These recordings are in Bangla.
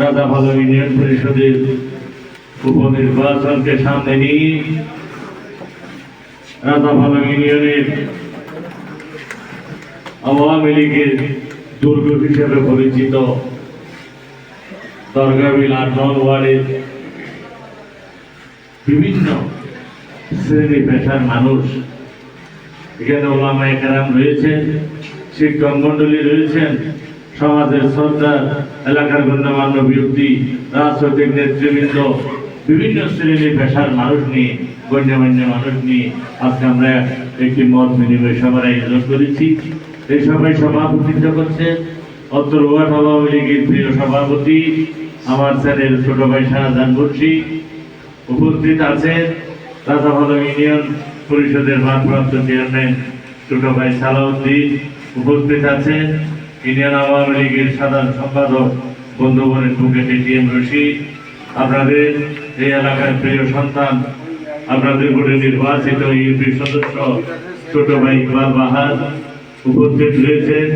রাজাভালো ইউনিয়ন পরিষদের উপনির্বাচনকে সামনে নিয়ে রাজাভালো ইউনিয়নের আওয়ামী লীগের দুর্গ হিসেবে পরিচিত দরগাবিল আট নং ওয়ার্ডের বিভিন্ন শ্রেণি পেশার মানুষ এখানে ওলামা একরাম রয়েছেন, শিক্ষক মন্ডলী রয়েছেন সমাজের সর্দার এলাকার গণ্যমান্য ব্যক্তি রাজনৈতিক নেতৃবৃন্দ, বিভিন্ন শ্রেণি পেশার মানুষ নিয়ে, গণ্যমান্য মানুষ নিয়ে আজকে আমরা একটি মত বিনিময় সভার আয়োজন করেছি। এই সভায় সভাপতিত্ব করছেন অত্তর ওয়ার্ড আওয়ামী লীগের প্রিয় সভাপতি, আমার স্যারের ছোট ভাই শাহজাহান বর্ষী। উপস্থিত আছেন রাজাভালো ইউনিয়ন পরিষদের ভারপ্রাপ্ত চেয়ারম্যান ছোট ভাই সালাউদ্দিন। উপস্থিত আছেন ইউনিয়ন আওয়ামী লীগের সাধারণ সম্পাদক বন্ধুবনের বুকে টিএম রশিদ, আপনাদের এই এলাকার প্রিয় সন্তান, আপনাদের ভোটে নির্বাচিত ইউপি সদস্য, ছোট ভাই ইকবাল বাহার উপস্থিত রয়েছেন।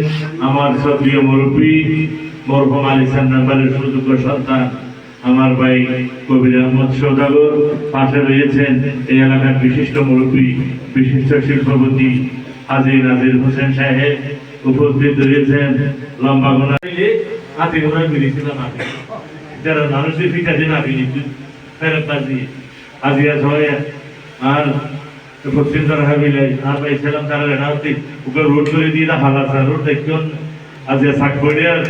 আমার সক্রিয় মুরব্বী, মরহুম আলী সান্নাবারের সুযোগ্য সন্তান, আমার ভাই কবির আহমদ সৌদাগর পাশে রয়েছেন এই এলাকার বিশিষ্ট মুরব্বী, বিশিষ্ট শিল্পপতি হাজি নাজির হোসেন সাহেব। উপস্থিত রয়েছেন লম্বা গোনা হাতি বেরিয়েছিলাম আমি যারা মানুষের ফিকাছে না ফেরত আজিয়া সবাই আর তারা আর পাইছিলাম তারা রেনাউতি রোড করে দিয়ে হালা রোড দেখুন। আজিয়া শাক করিয়ার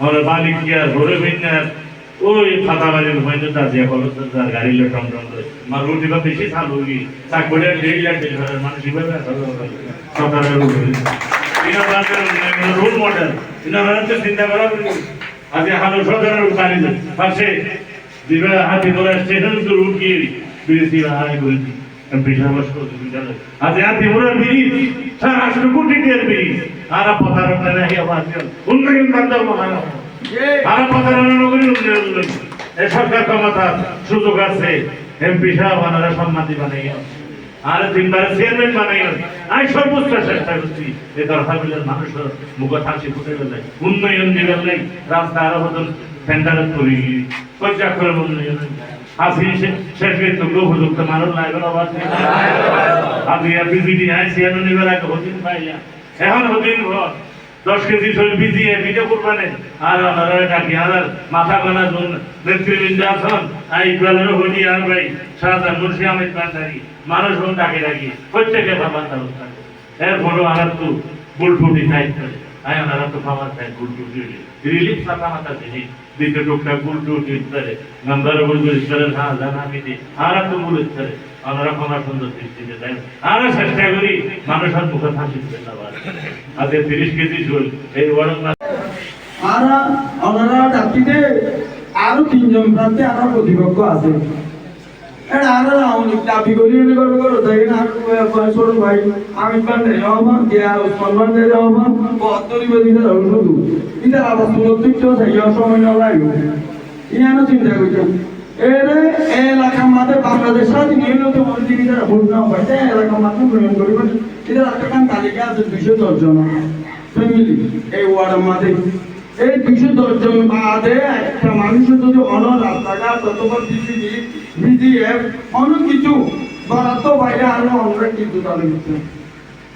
আমরা বালি আর ভরে ভিন্নার ওই ফাতা বাড়ির হয়তো তাজিয়া কলেজ তার গাড়ি লো টম টম করে। মার রোড দিবা বেশি হই শাক আর ডেইলি মানুষ ইভাবে সরকারের রোড ইনা রোল মডেল ইনা চিন্তা করা আজ হালো সরকারের পাশে দিবা হাতি ধরে স্টেশন তো রুট গিয়ে বিদেশি হাই বলছি আজ হাতি ধরে বিড়ি সারা রাষ্ট্র কোটি টিয়ার বিড়ি। আর পথার নাই আমার উন্নয়ন বান্ধব আর পথার নগরী উন্নয়ন সরকার ক্ষমতা সুযোগ আছে। এমপি সাহেব আনারা সম্মাতি বানাইয়া। আর তিনবার চেয়ারম্যান বানাই আমি সর্বোচ্চ চেষ্টা করছি এ দরকার মানুষের মুখ হাসি ফুটে গেলে উন্নয়ন নাই রাস্তা আরও হতো সেন্টার করি করে উন্নয়ন হাসি শেষ তো উপযুক্ত মানুষ লাগবে আবার আদি বিজিডি আইসি হদিন পাইয়া। এখন হদিন ভর দশ কেজি শরীর ভিজিয়ে ভিডিও করবানে। আর আপনারা ডাকি আর মাথা জন্য নেতৃবৃন্দ আছেন, আর ইকবালেরও হলি আর ভাই সারাদার মুর্শি আহমেদ ভান্ডারি মানুষ হন ডাকি ডাকি, প্রত্যেকে ভাবার করে এর বড় আর তো বুলটুটি টাইপ করে। আই ওনারা তো খাবার খায় বুলটুটি রিলিফ মাথা দিনি দিতে টুকটা বুলটুটি করে করে হ্যাঁ জানা আর তো করে ওনারা ক্ষমা সুন্দর দৃষ্টিতে দেন। চেষ্টা করি মানুষের মুখে ফাঁসি দিতে পারে তিরিশ কেজি ঝোল, এই আর তিনজন প্রান্তে আরও প্রতিপক্ষ আছে। এটা আরও আমি দাবি করি এনে করবে সেই সময় না। লাগবে ইয়ানো চিন্তা করছ এর এলাকার মাঝে বাংলাদেশ স্বাধীন হইল তো বলছি ভোট না হয়। তাই এলাকার মাঝে উন্নয়ন করিবেন এটা একটা তালিকা আছে, দুইশো দশ জন। ফ্যামিলি এই ওয়ার্ডের মাঝে এই দুইশো দশ জন বাদে একটা মানুষের যদি অন রাস্তাঘাট অথবা বিসিবি বিজিএফ অনেক কিছু বরাদ্দ বাইরে আরও অনেক কিছু তাহলে কিছু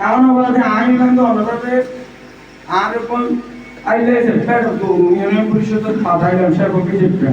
এমন বাদে আমি কিন্তু অনাথে আর এখন আইলে সেপ্টার ইউনিয়ন পরিষদের পাঠাইলাম সেবকে সেপ্টার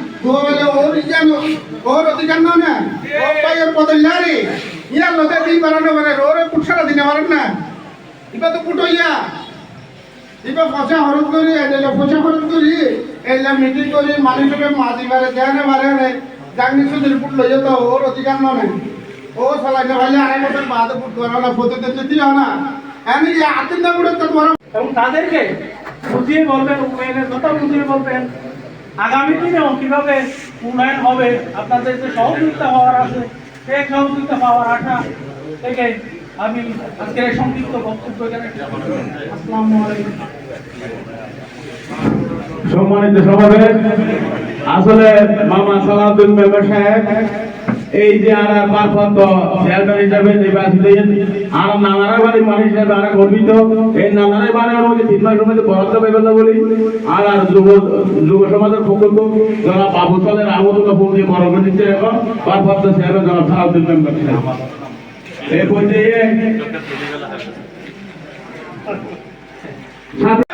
চেয়ারম্যান গোবেলে ওর ইজান ওর অধিকার না না। ও পাইয়ের পদে লারি ইয়ার লোকে দিন বানানো মানে ওরে পুটসাটা দিনে পারেন না। ইবা তো পুটো ইয়া। ইবা পয়সা খরচ করি এলে পয়সা খরচ করি এলে মিটিং করি মালিককে মাঝি বারে দেয় না বারে না, জাগনি সুদের পুট লইয়া তো ওর অধিকার না। নাই ও সালা না ভাই আড়াই বছর বাদে পুট করা না ফটো দিতে দিও না। এনে যে আতিন না পুরো তো এবং তাদেরকে বুঝিয়ে বলবেন বুঝিয়ে বলবেন। আগামী দিনেও কীভাবে উন্নয়ন হবে, আপনাদের যে সহযোগিতা হওয়ার আছে, সেই সহযোগিতা পাওয়ার আশা থেকে আমি আজকের এই সংক্ষিপ্ত বক্তব্য জানাই সম্মানিত সভাপতি, আসলে মামা সালাউদ্দিন মেম্বার সাহেব এই যে আর পারফত চেয়ারম্যান হিসাবে নির্বাচিত আর নানারা বাড়ির মানুষ হিসাবে আর গর্বিত। এই নানারা বাড়ি আমাকে তিন মাসের মধ্যে বরাদ্দ পাইবেন না বলি আর আর যুব যুব সমাজের প্রকল্প যারা বাবু চলের আবদুল্লাহ ফুল দিয়ে বড় দিচ্ছে এখন পারফত চেয়ারম্যান জনাব সালাউদ্দিন মেম্বার এই পর্যায়ে সাথে